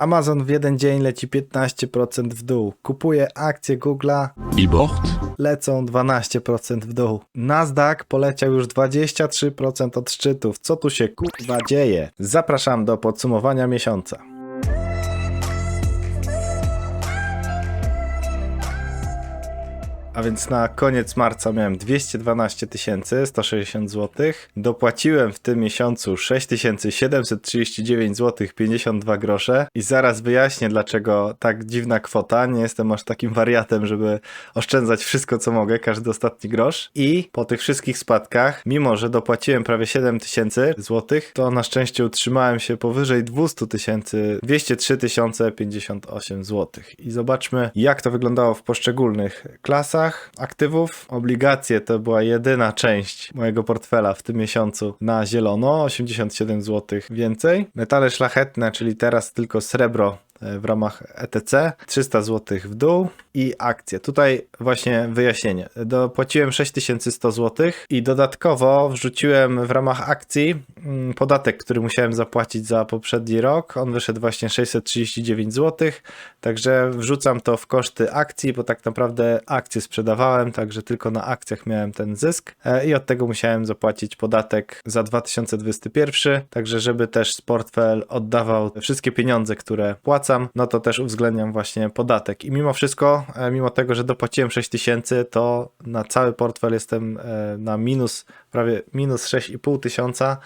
Amazon w jeden dzień leci 15% w dół. Kupuję akcje Google'a, Billboard. lecą 12% w dół. Nasdaq poleciał już 23% od szczytów. Co tu się kurwa dzieje? Zapraszam do podsumowania miesiąca. A więc na koniec marca miałem 212 160 zł. Dopłaciłem w tym miesiącu 6739 zł 52 grosze. I zaraz wyjaśnię, dlaczego tak dziwna kwota. Nie jestem aż takim wariatem, żeby oszczędzać wszystko, co mogę, każdy ostatni grosz. I po tych wszystkich spadkach, mimo że dopłaciłem prawie 7000 zł, to na szczęście utrzymałem się powyżej 200 tysięcy, 203 058 zł. I zobaczmy, jak to wyglądało w poszczególnych klasach aktywów. Obligacje to była jedyna część mojego portfela w tym miesiącu na zielono, 87 zł więcej. Metale szlachetne, czyli teraz tylko srebro w ramach ETC 300 zł w dół i akcje. Tutaj właśnie wyjaśnienie. Dopłaciłem 6100 zł i dodatkowo wrzuciłem w ramach akcji mm, podatek, który musiałem zapłacić za poprzedni rok. On wyszedł właśnie 639 zł, także wrzucam to w koszty akcji, bo tak naprawdę akcje sprzedawałem, także tylko na akcjach miałem ten zysk e, i od tego musiałem zapłacić podatek za 2021, także żeby też portfel oddawał wszystkie pieniądze, które no to też uwzględniam właśnie podatek. I mimo wszystko, e, mimo tego, że dopłaciłem 6 tysięcy, to na cały portfel jestem e, na minus, prawie minus 6,5 tysiąca.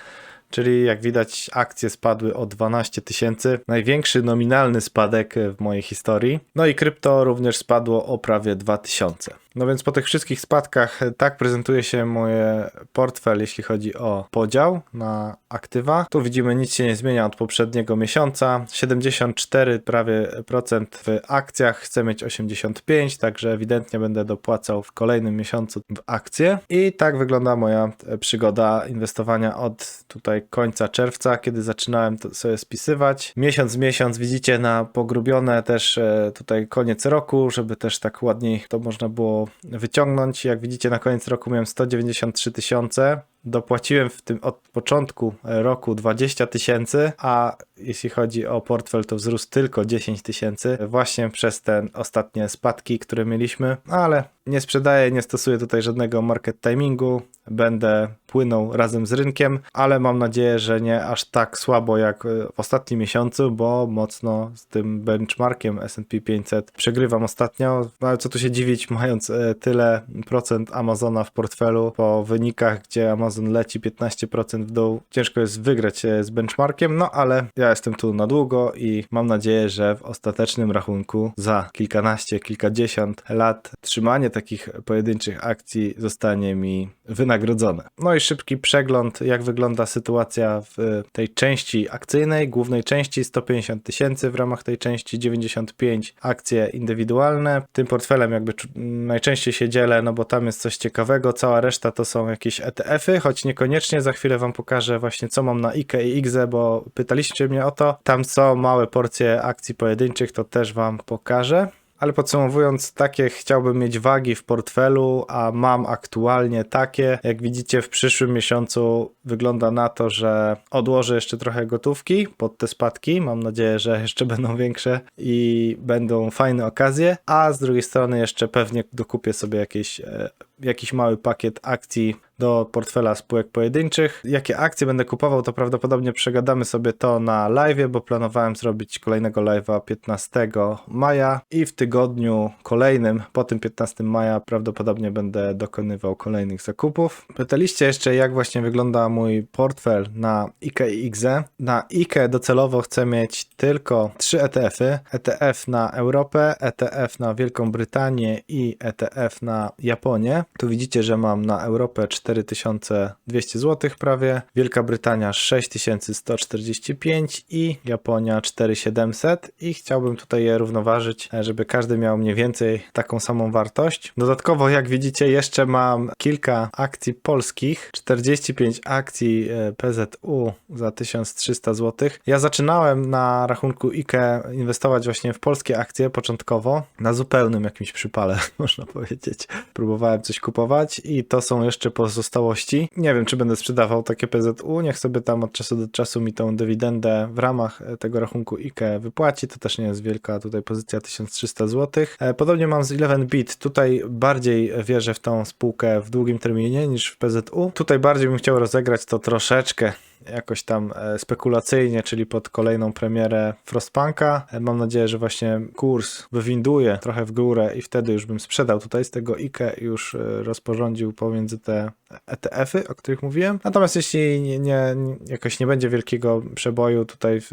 Czyli jak widać, akcje spadły o 12 tysięcy. Największy nominalny spadek w mojej historii. No i krypto również spadło o prawie 2000. No więc po tych wszystkich spadkach tak prezentuje się moje portfel, jeśli chodzi o podział na aktywa. Tu widzimy, nic się nie zmienia od poprzedniego miesiąca. 74 prawie procent w akcjach, chcę mieć 85, także ewidentnie będę dopłacał w kolejnym miesiącu w akcje. I tak wygląda moja e, przygoda inwestowania od tutaj końca czerwca, kiedy zaczynałem to sobie spisywać. Miesiąc miesiąc widzicie na pogrubione też e, tutaj koniec roku, żeby też tak ładniej to można było wyciągnąć. Jak widzicie na koniec roku miałem 193 tysiące. Dopłaciłem w tym od początku roku 20 tysięcy, a jeśli chodzi o portfel, to wzrósł tylko 10 tysięcy właśnie przez te ostatnie spadki, które mieliśmy, ale nie sprzedaję, nie stosuję tutaj żadnego market timingu. Będę płynął razem z rynkiem, ale mam nadzieję, że nie aż tak słabo jak w ostatnim miesiącu, bo mocno z tym benchmarkiem S&P 500 przegrywam ostatnio. No ale co tu się dziwić, mając e, tyle procent Amazona w portfelu po wynikach, gdzie Amazon leci 15% w dół, ciężko jest wygrać e, z benchmarkiem, no ale ja jestem tu na długo i mam nadzieję, że w ostatecznym rachunku za kilkanaście, kilkadziesiąt lat trzymanie takich pojedynczych akcji zostanie mi wynagrodzone. No i szybki przegląd, jak wygląda sytuacja w tej części akcyjnej, głównej części 150 tysięcy, w ramach tej części 95 akcje indywidualne. Tym portfelem jakby najczęściej się dzielę, no bo tam jest coś ciekawego, cała reszta to są jakieś ETF-y, choć niekoniecznie, za chwilę wam pokażę właśnie co mam na IKE i IGZE, bo pytaliście mnie o to. Tam są małe porcje akcji pojedynczych, to też wam pokażę. Ale podsumowując, takie chciałbym mieć wagi w portfelu, a mam aktualnie takie. Jak widzicie, w przyszłym miesiącu wygląda na to, że odłożę jeszcze trochę gotówki pod te spadki. Mam nadzieję, że jeszcze będą większe i będą fajne okazje. A z drugiej strony, jeszcze pewnie dokupię sobie jakieś, e, jakiś mały pakiet akcji do portfela spółek pojedynczych. Jakie akcje będę kupował, to prawdopodobnie przegadamy sobie to na live, bo planowałem zrobić kolejnego live'a 15 maja i w tygodniu kolejnym, po tym 15 maja, prawdopodobnie będę dokonywał kolejnych zakupów. Pytaliście jeszcze, jak właśnie wygląda mój portfel na IKE i IGZE. Na IKE docelowo chcę mieć tylko trzy ETF-y. ETF na Europę, ETF na Wielką Brytanię i ETF na Japonię. Tu widzicie, że mam na Europę 4200 zł prawie, Wielka Brytania 6145 i Japonia 4700 i chciałbym tutaj je równoważyć, żeby każdy miał mniej więcej taką samą wartość. Dodatkowo jak widzicie jeszcze mam kilka akcji polskich, 45 akcji e, PZU za 1300 zł. Ja zaczynałem na rachunku IKE inwestować właśnie w polskie akcje początkowo, na zupełnym jakimś przypale można powiedzieć. Próbowałem coś coś kupować i to są jeszcze pozostałości. Nie wiem, czy będę sprzedawał takie PZU, niech sobie tam od czasu do czasu mi tą dywidendę w ramach e, tego rachunku IKE wypłaci, to też nie jest wielka tutaj pozycja 1300 zł. E, Podobnie mam z 11bit, tutaj bardziej wierzę w tą spółkę w długim terminie niż w PZU. Tutaj bardziej bym chciał rozegrać to troszeczkę jakoś tam e, spekulacyjnie, czyli pod kolejną premierę Frostpunka. E, Mam nadzieję, że właśnie kurs wywinduje trochę w górę i wtedy już bym sprzedał tutaj z tego IKE już e, rozporządził pomiędzy te ETF-y, o których mówiłem. Natomiast jeśli nie, nie, jakoś nie będzie wielkiego przeboju tutaj w,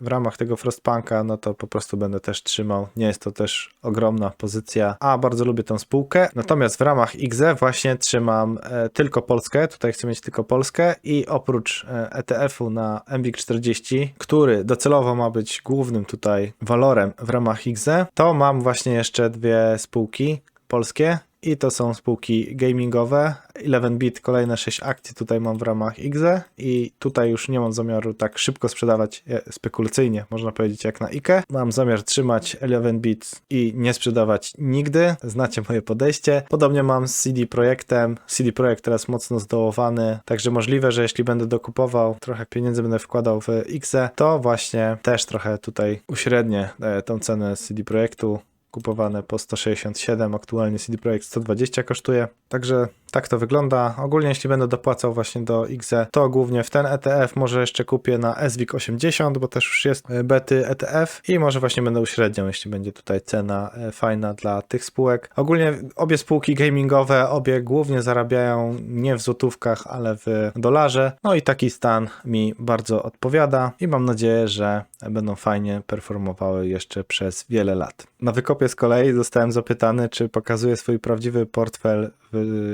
w ramach tego Frostpunka, no to po prostu będę też trzymał. Nie jest to też ogromna pozycja, a bardzo lubię tą spółkę. Natomiast w ramach XE właśnie trzymam e, tylko Polskę. Tutaj chcę mieć tylko Polskę i oprócz e, ETF-u na MWIG40, który docelowo ma być głównym tutaj walorem w ramach XE, to mam właśnie jeszcze dwie spółki polskie i to są spółki gamingowe. 11bit, kolejne 6 akcji tutaj mam w ramach IGZE i tutaj już nie mam zamiaru tak szybko sprzedawać e, spekulacyjnie, można powiedzieć jak na IKE. Mam zamiar trzymać 11bit i nie sprzedawać nigdy. Znacie moje podejście. Podobnie mam z CD Projektem. CD Projekt teraz mocno zdołowany, także możliwe, że jeśli będę dokupował, trochę pieniędzy będę wkładał w IGZE, to właśnie też trochę tutaj uśrednię e, tą cenę CD Projektu kupowane po 167, aktualnie CD Projekt 120 kosztuje. Także tak to wygląda. Ogólnie jeśli będę dopłacał właśnie do XE, to głównie w ten ETF, może jeszcze kupię na SWIG 80, bo też już jest e, bety ETF i może właśnie będę uśredniał, jeśli będzie tutaj cena e, fajna dla tych spółek. Ogólnie obie spółki gamingowe, obie głównie zarabiają nie w złotówkach, ale w dolarze. No i taki stan mi bardzo odpowiada i mam nadzieję, że będą fajnie performowały jeszcze przez wiele lat. Na wykopie z kolei zostałem zapytany, czy pokazuję swój prawdziwy portfel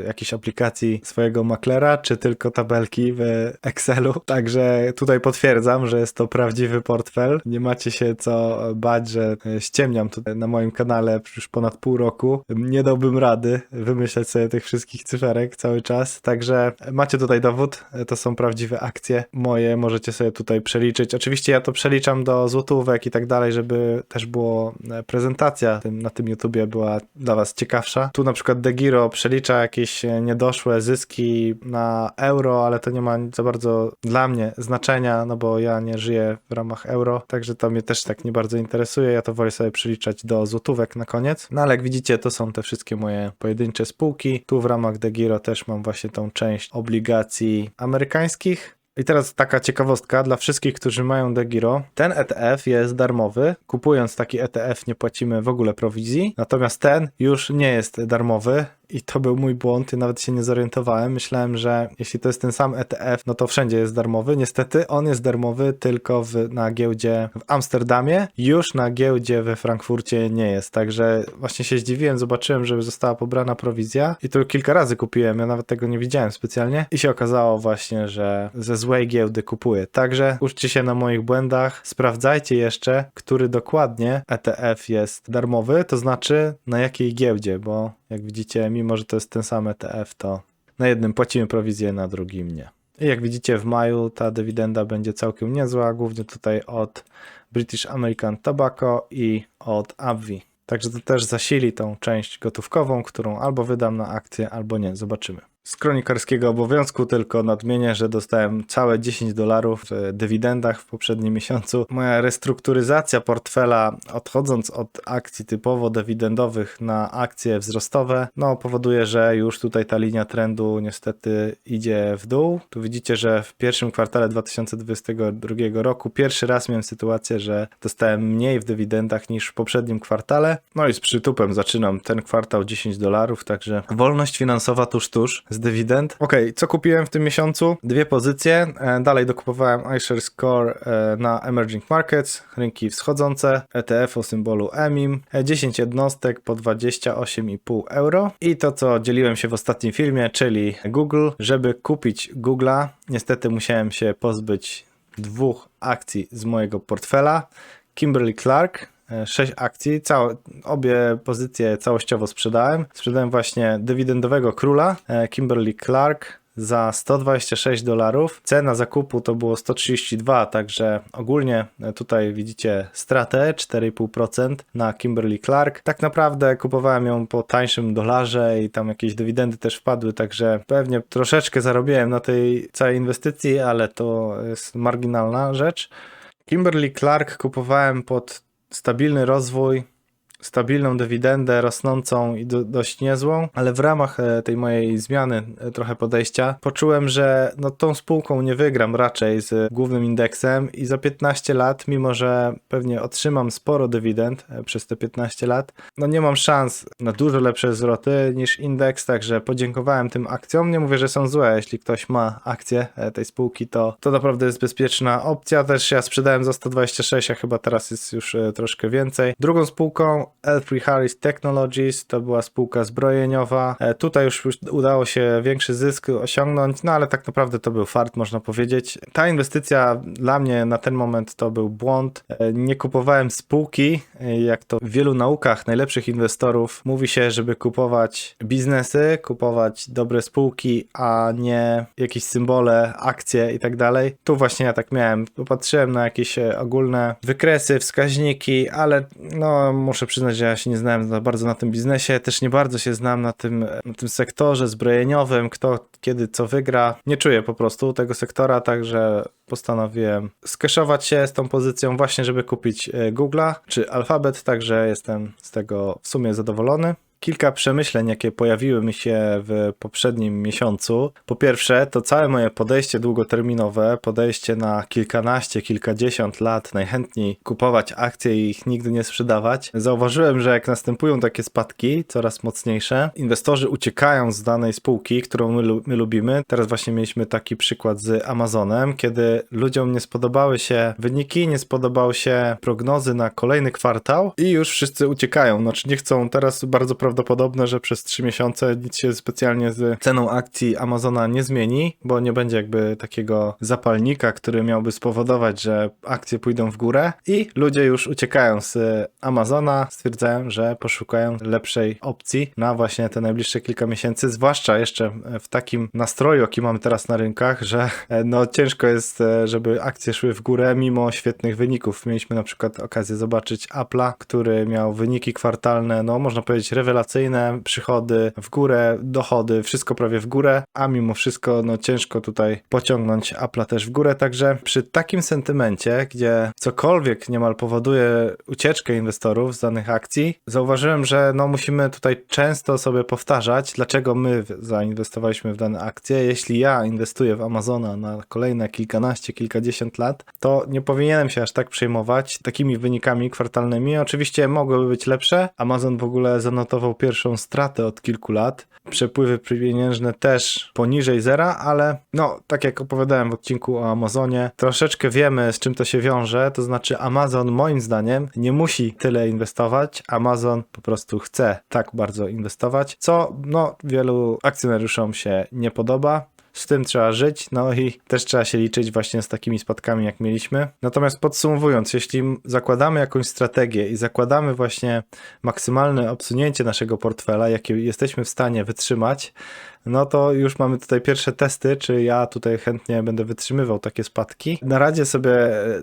jakiejś aplikacji swojego maklera, czy tylko tabelki w Excelu. Także tutaj potwierdzam, że jest to prawdziwy portfel. Nie macie się co bać, że ściemniam tutaj na moim kanale już ponad pół roku. Nie dałbym rady wymyślać sobie tych wszystkich cyferek cały czas. Także macie tutaj dowód. To są prawdziwe akcje moje. Możecie sobie tutaj przeliczyć. Oczywiście ja to przeliczam do złotówek i tak dalej, żeby też było prezentacja tym, na tym YouTubie była dla was ciekawsza. Tu na przykład Degiro przelicza jakieś niedoszłe zyski na euro, ale to nie ma za bardzo dla mnie znaczenia, no bo ja nie żyję w ramach euro, także to mnie też tak nie bardzo interesuje. Ja to wolę sobie przeliczać do złotówek na koniec. No ale jak widzicie, to są te wszystkie moje pojedyncze spółki. Tu w ramach Degiro też mam właśnie tą część obligacji amerykańskich. I teraz taka ciekawostka dla wszystkich, którzy mają Degiro. Ten ETF jest darmowy. Kupując taki ETF nie płacimy w ogóle prowizji. Natomiast ten już nie jest darmowy. I to był mój błąd, ja nawet się nie zorientowałem. Myślałem, że jeśli to jest ten sam ETF, no to wszędzie jest darmowy. Niestety on jest darmowy tylko w, na giełdzie w Amsterdamie, już na giełdzie we Frankfurcie nie jest. Także właśnie się zdziwiłem, zobaczyłem, że została pobrana prowizja i to kilka razy kupiłem, ja nawet tego nie widziałem specjalnie i się okazało właśnie, że ze złej giełdy kupuję. Także uczcie się na moich błędach, sprawdzajcie jeszcze, który dokładnie ETF jest darmowy, to znaczy na jakiej giełdzie, bo jak widzicie, mimo że to jest ten sam ETF, to na jednym płacimy prowizję, na drugim nie. I jak widzicie, w maju ta dywidenda będzie całkiem niezła, głównie tutaj od British American Tobacco i od AbbVie. Także to też zasili tą część gotówkową, którą albo wydam na akcję, albo nie. Zobaczymy. Z kronikarskiego obowiązku tylko nadmienię, że dostałem całe 10 dolarów w dywidendach w poprzednim miesiącu. Moja restrukturyzacja portfela, odchodząc od akcji typowo dywidendowych na akcje wzrostowe, no powoduje, że już tutaj ta linia trendu niestety idzie w dół. Tu widzicie, że w pierwszym kwartale 2022 roku pierwszy raz miałem sytuację, że dostałem mniej w dywidendach niż w poprzednim kwartale. No i z przytupem zaczynam ten kwartał 10 dolarów, także wolność finansowa tuż tuż z dywidend. Ok, co kupiłem w tym miesiącu? Dwie pozycje. E, Dalej dokupowałem iShares Core e, na Emerging Markets, rynki wschodzące, ETF o symbolu EMIM, e, 10 jednostek po 28,5 euro. I to, co dzieliłem się w ostatnim filmie, czyli Google. Żeby kupić Google'a, niestety musiałem się pozbyć dwóch akcji z mojego portfela. Kimberly Clark, 6 akcji, całe, obie pozycje całościowo sprzedałem. Sprzedałem właśnie dywidendowego króla, e, Kimberly Clark, za 126 dolarów. Cena zakupu to było 132, także ogólnie e, tutaj widzicie stratę 4,5% na Kimberly Clark. Tak naprawdę kupowałem ją po tańszym dolarze i tam jakieś dywidendy też wpadły, także pewnie troszeczkę zarobiłem na tej całej inwestycji, ale to jest marginalna rzecz. Kimberly Clark kupowałem pod stabilny rozwój, stabilną dywidendę rosnącą i do, dość niezłą, ale w ramach e, tej mojej zmiany e, trochę podejścia poczułem, że no, tą spółką nie wygram raczej z głównym indeksem i za 15 lat, mimo że pewnie otrzymam sporo dywidend e, przez te 15 lat, no nie mam szans na dużo lepsze zwroty niż indeks, także podziękowałem tym akcjom. Nie mówię, że są złe, jeśli ktoś ma akcje e, tej spółki, to, to naprawdę jest bezpieczna opcja. Też ja sprzedałem za 126, a chyba teraz jest już troszkę więcej. Drugą spółką L3 Harris Technologies to była spółka zbrojeniowa. E, Tutaj już już udało się większy zysk osiągnąć, no ale tak naprawdę to był fart, można powiedzieć. Ta inwestycja dla mnie na ten moment to był błąd. E, Nie kupowałem spółki, e, jak to w wielu naukach najlepszych inwestorów mówi się, żeby kupować biznesy, kupować dobre spółki, a nie jakieś symbole, akcje i tak dalej. Tu właśnie ja tak miałem. Popatrzyłem na jakieś ogólne wykresy, wskaźniki, ale no muszę przyznać, że ja się nie znałem za bardzo na tym biznesie, też nie bardzo się znam na tym, na tym sektorze zbrojeniowym, kto kiedy co wygra. Nie czuję po prostu tego sektora, także postanowiłem skeszować się z tą pozycją właśnie, żeby kupić e, Google'a czy Alphabet, także jestem z tego w sumie zadowolony. Kilka przemyśleń, jakie pojawiły mi się w poprzednim miesiącu. Po pierwsze, to całe moje podejście długoterminowe, podejście na kilkanaście, kilkadziesiąt lat, najchętniej kupować akcje i ich nigdy nie sprzedawać. Zauważyłem, że jak następują takie spadki, coraz mocniejsze, inwestorzy uciekają z danej spółki, którą my, my lubimy. Teraz właśnie mieliśmy taki przykład z Amazonem, kiedy ludziom nie spodobały się wyniki, nie spodobały się prognozy na kolejny kwartał i już wszyscy uciekają. Znaczy nie chcą, teraz bardzo prawdopodobne, że przez 3 miesiące nic się specjalnie z ceną akcji Amazona nie zmieni, bo nie będzie jakby takiego zapalnika, który miałby spowodować, że akcje pójdą w górę. I ludzie już uciekają z Amazona, stwierdzają, że poszukają lepszej opcji na właśnie te najbliższe kilka miesięcy, zwłaszcza jeszcze w takim nastroju, jaki mamy teraz na rynkach, że no ciężko jest, żeby akcje szły w górę mimo świetnych wyników. Mieliśmy na przykład okazję zobaczyć Apple'a, który miał wyniki kwartalne, no można powiedzieć rewelacyjne, przychody w górę, dochody, wszystko prawie w górę, a mimo wszystko no ciężko tutaj pociągnąć Apple'a też w górę, także przy takim sentymencie, gdzie cokolwiek niemal powoduje ucieczkę inwestorów z danych akcji, zauważyłem, że no musimy tutaj często sobie powtarzać, dlaczego my zainwestowaliśmy w dane akcje. Jeśli ja inwestuję w Amazona na kolejne kilkanaście, kilkadziesiąt lat, to nie powinienem się aż tak przejmować takimi wynikami kwartalnymi. Oczywiście mogłyby być lepsze. Amazon w ogóle zanotował pierwszą stratę od kilku lat. Przepływy pieniężne też poniżej zera, ale no, tak jak opowiadałem w odcinku o Amazonie, troszeczkę wiemy z czym to się wiąże, to znaczy Amazon moim zdaniem nie musi tyle inwestować, Amazon po prostu chce tak bardzo inwestować, co no wielu akcjonariuszom się nie podoba. Z tym trzeba żyć, no i też trzeba się liczyć właśnie z takimi spadkami, jak mieliśmy. Natomiast podsumowując, jeśli zakładamy jakąś strategię i zakładamy właśnie maksymalne obsunięcie naszego portfela, jakie jesteśmy w stanie wytrzymać, no to już mamy tutaj pierwsze testy, czy ja tutaj chętnie będę wytrzymywał takie spadki. Na radzie sobie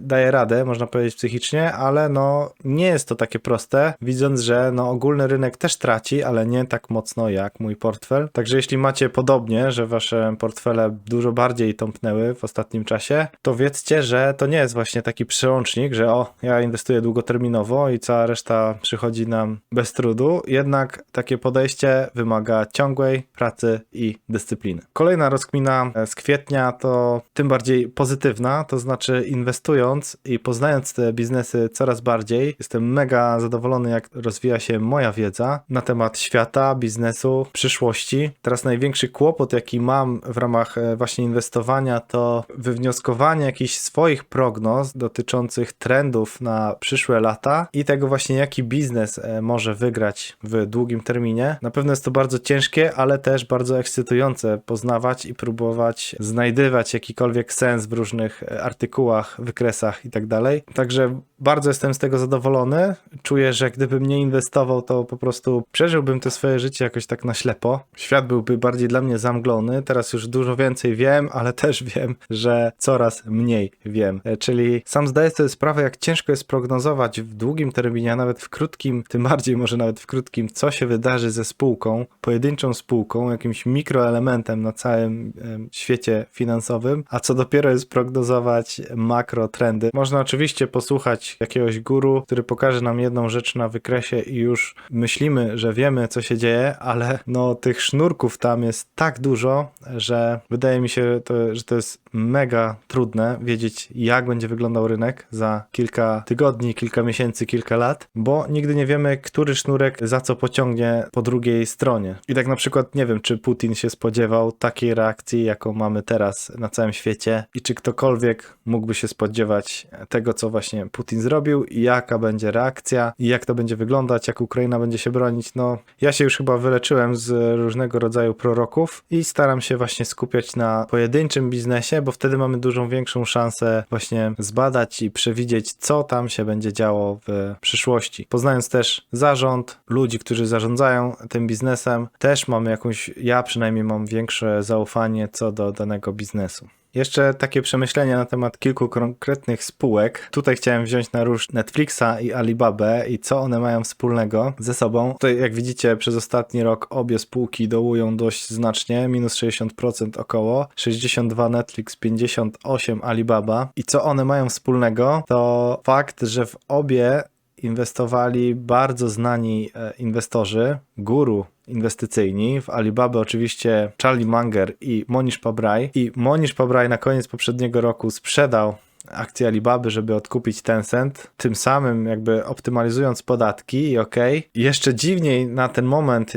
daję radę, można powiedzieć psychicznie, ale no nie jest to takie proste, widząc, że no ogólny rynek też traci, ale nie tak mocno jak mój portfel. Także jeśli macie podobnie, że wasze portfele dużo bardziej tąpnęły w ostatnim czasie, to wiedzcie, że to nie jest właśnie taki przełącznik, że o, ja inwestuję długoterminowo i cała reszta przychodzi nam bez trudu. Jednak takie podejście wymaga ciągłej pracy i dyscypliny. Kolejna rozkmina z kwietnia to tym bardziej pozytywna, to znaczy inwestując i poznając te biznesy coraz bardziej, jestem mega zadowolony, jak rozwija się moja wiedza na temat świata, biznesu, przyszłości. Teraz największy kłopot, jaki mam w ramach e, właśnie inwestowania, to wywnioskowanie jakichś swoich prognoz dotyczących trendów na przyszłe lata i tego właśnie, jaki biznes e, może wygrać w długim terminie. Na pewno jest to bardzo ciężkie, ale też bardzo ekscytujące poznawać i próbować znajdywać jakikolwiek sens w różnych e, artykułach, wykresach i tak dalej. Także bardzo jestem z tego zadowolony. Czuję, że gdybym nie inwestował, to po prostu przeżyłbym to swoje życie jakoś tak na ślepo. Świat byłby bardziej dla mnie zamglony. Teraz już dużo więcej wiem, ale też wiem, że coraz mniej wiem. E, Czyli sam zdaję sobie sprawę, jak ciężko jest prognozować w długim terminie, a nawet w krótkim, tym bardziej może nawet w krótkim, co się wydarzy ze spółką, pojedynczą spółką, jakimś mikroelementem na całym świecie finansowym, a co dopiero jest prognozować makro trendy. Można oczywiście posłuchać jakiegoś guru, który pokaże nam jedną rzecz na wykresie i już myślimy, że wiemy, co się dzieje, ale no tych sznurków tam jest tak dużo, że wydaje mi się, to, że to jest mega trudne wiedzieć, jak będzie wyglądał rynek za kilka tygodni, kilka miesięcy, kilka lat, bo nigdy nie wiemy, który sznurek za co pociągnie po drugiej stronie. I tak na przykład nie wiem, czy Putin się spodziewał takiej reakcji, jaką mamy teraz na całym świecie i czy ktokolwiek mógłby się spodziewać tego, co właśnie Putin zrobił i jaka będzie reakcja i jak to będzie wyglądać, jak Ukraina będzie się bronić. No, ja się już chyba wyleczyłem z różnego rodzaju proroków i staram się właśnie skupiać na pojedynczym biznesie, bo wtedy mamy dużą większą szansę właśnie zbadać i przewidzieć, co tam się będzie działo w przyszłości. Poznając też zarząd, ludzi, którzy zarządzają tym biznesem, też mamy jakąś, ja przynajmniej mam większe zaufanie co do danego biznesu. Jeszcze takie przemyślenia na temat kilku konkretnych spółek. Tutaj chciałem wziąć na róż Netflixa i Alibabę i co one mają wspólnego ze sobą. Tutaj jak widzicie przez ostatni rok obie spółki dołują dość znacznie, minus 60% około, 62 Netflix, 58 Alibaba. I co one mają wspólnego to fakt, że w obie inwestowali bardzo znani e, inwestorzy, guru inwestycyjni. W Alibaba oczywiście Charlie Munger i Monish Pabrai. I Monish Pabrai na koniec poprzedniego roku sprzedał akcje Alibaby, żeby odkupić Tencent, tym samym jakby optymalizując podatki i okej. Jeszcze dziwniej na ten moment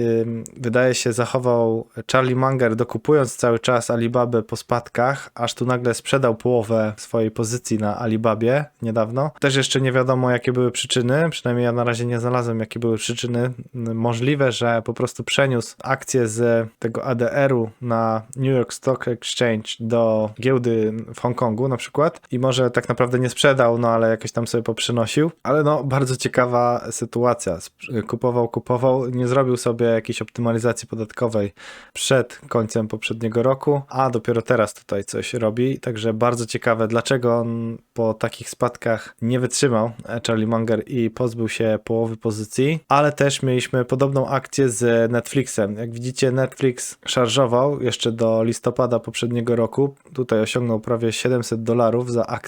wydaje się zachował Charlie Munger dokupując cały czas Alibabę po spadkach, aż tu nagle sprzedał połowę swojej pozycji na Alibabie niedawno. Też jeszcze nie wiadomo jakie były przyczyny, przynajmniej ja na razie nie znalazłem jakie były przyczyny. Możliwe, że po prostu przeniósł akcje z tego ADR-u na New York Stock Exchange do giełdy w Hongkongu na przykład i może tak naprawdę nie sprzedał, no ale jakoś tam sobie poprzynosił. Ale no, bardzo ciekawa sytuacja. Kupował, kupował, nie zrobił sobie jakiejś optymalizacji podatkowej przed końcem poprzedniego roku, a dopiero teraz tutaj coś robi. Także bardzo ciekawe, dlaczego on po takich spadkach nie wytrzymał e, Charlie Munger i pozbył się połowy pozycji, ale też mieliśmy podobną akcję z Netflixem. Jak widzicie, Netflix szarżował jeszcze do listopada poprzedniego roku. Tutaj osiągnął prawie 700 dolarów za akcję.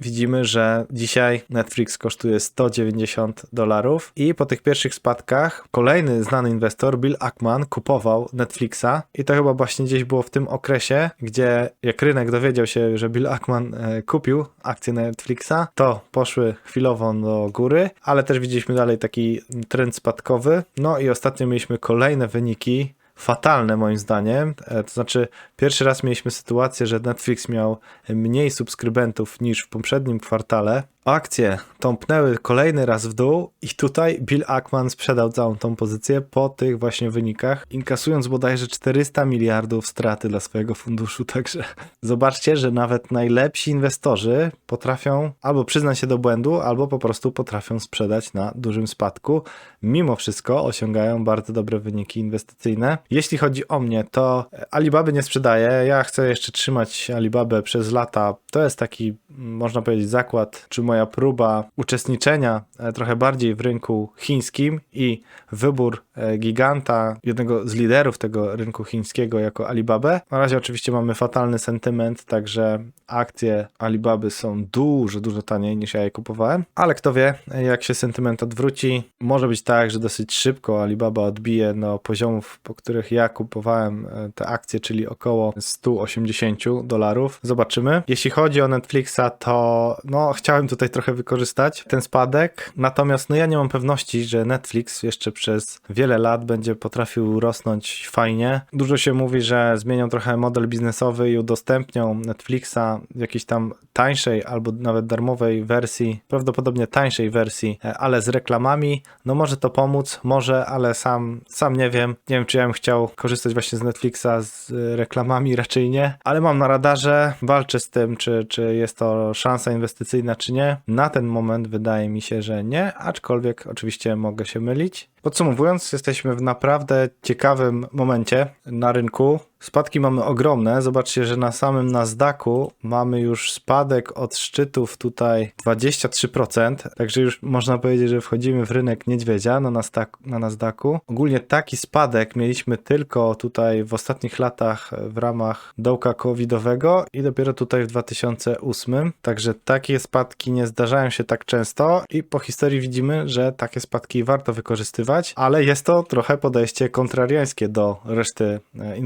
Widzimy, że dzisiaj Netflix kosztuje 190 dolarów i po tych pierwszych spadkach kolejny znany inwestor, Bill Ackman, kupował Netflixa i to chyba właśnie gdzieś było w tym okresie, gdzie jak rynek dowiedział się, że Bill Ackman e, kupił akcje Netflixa, to poszły chwilowo do góry, ale też widzieliśmy dalej taki trend spadkowy. No i ostatnio mieliśmy kolejne wyniki fatalne moim zdaniem. E, To znaczy, pierwszy raz mieliśmy sytuację, że Netflix miał mniej subskrybentów niż w poprzednim kwartale. Akcje tąpnęły kolejny raz w dół i tutaj Bill Ackman sprzedał całą tą pozycję po tych właśnie wynikach, inkasując bodajże 400 miliardów straty dla swojego funduszu. Także zobaczcie, że nawet najlepsi inwestorzy potrafią albo przyznać się do błędu, albo po prostu potrafią sprzedać na dużym spadku. Mimo wszystko osiągają bardzo dobre wyniki inwestycyjne. Jeśli chodzi o mnie, to Alibaby nie sprzedaję. Ja chcę jeszcze trzymać Alibabę przez lata. To jest taki, można powiedzieć, zakład, czy moja próba uczestniczenia e, trochę bardziej w rynku chińskim i wybór e, giganta, jednego z liderów tego rynku chińskiego jako Alibabę. Na razie oczywiście mamy fatalny sentyment, także akcje Alibaby są dużo, dużo taniej niż ja je kupowałem, ale kto wie, jak się sentyment odwróci, może być tak, że dosyć szybko Alibaba odbije do poziomów, po których ja kupowałem e, te akcje, czyli około 180 dolarów. Zobaczymy. Jeśli chodzi o Netflixa, to no, chciałem tutaj tutaj trochę wykorzystać ten spadek. Natomiast no ja nie mam pewności, że Netflix jeszcze przez wiele lat będzie potrafił rosnąć fajnie. Dużo się mówi, że zmienią trochę model biznesowy i udostępnią Netflixa w jakiejś tam tańszej albo nawet darmowej wersji, prawdopodobnie tańszej wersji, e, ale z reklamami. No może to pomóc, może, ale sam, sam nie wiem. Nie wiem, czy ja bym chciał korzystać właśnie z Netflixa z e, reklamami, raczej nie, ale mam na radarze, walczę z tym, czy, czy jest to szansa inwestycyjna, czy nie. Na ten moment wydaje mi się, że nie, aczkolwiek oczywiście mogę się mylić. Podsumowując, jesteśmy w naprawdę ciekawym momencie na rynku. Spadki mamy ogromne. Zobaczcie, że na samym Nasdaqu mamy już spadek od szczytów tutaj 23%. Także już można powiedzieć, że wchodzimy w rynek niedźwiedzia na, Nasdaq, na Nasdaqu. Ogólnie taki spadek mieliśmy tylko tutaj w ostatnich latach w ramach dołka covidowego i dopiero tutaj w 2008. Także takie spadki nie zdarzają się tak często i po historii widzimy, że takie spadki warto wykorzystywać, ale jest to trochę podejście kontrariańskie do reszty e,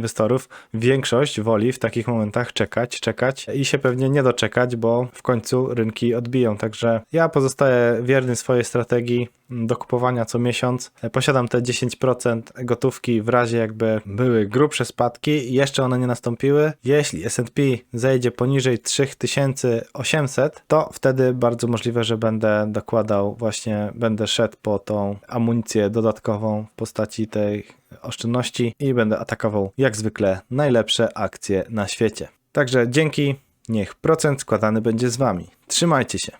Większość woli w takich momentach czekać, czekać i się pewnie nie doczekać, bo w końcu rynki odbiją. Także ja pozostaję wierny swojej strategii do kupowania co miesiąc. Posiadam te 10% gotówki w razie jakby były grubsze spadki i jeszcze one nie nastąpiły. Jeśli S&P zejdzie poniżej 3800, to wtedy bardzo możliwe, że będę dokładał właśnie, będę szedł po tą amunicję dodatkową w postaci tej oszczędności i będę atakował jak zwykle najlepsze akcje na świecie. Także dzięki, niech procent składany będzie z Wami. Trzymajcie się.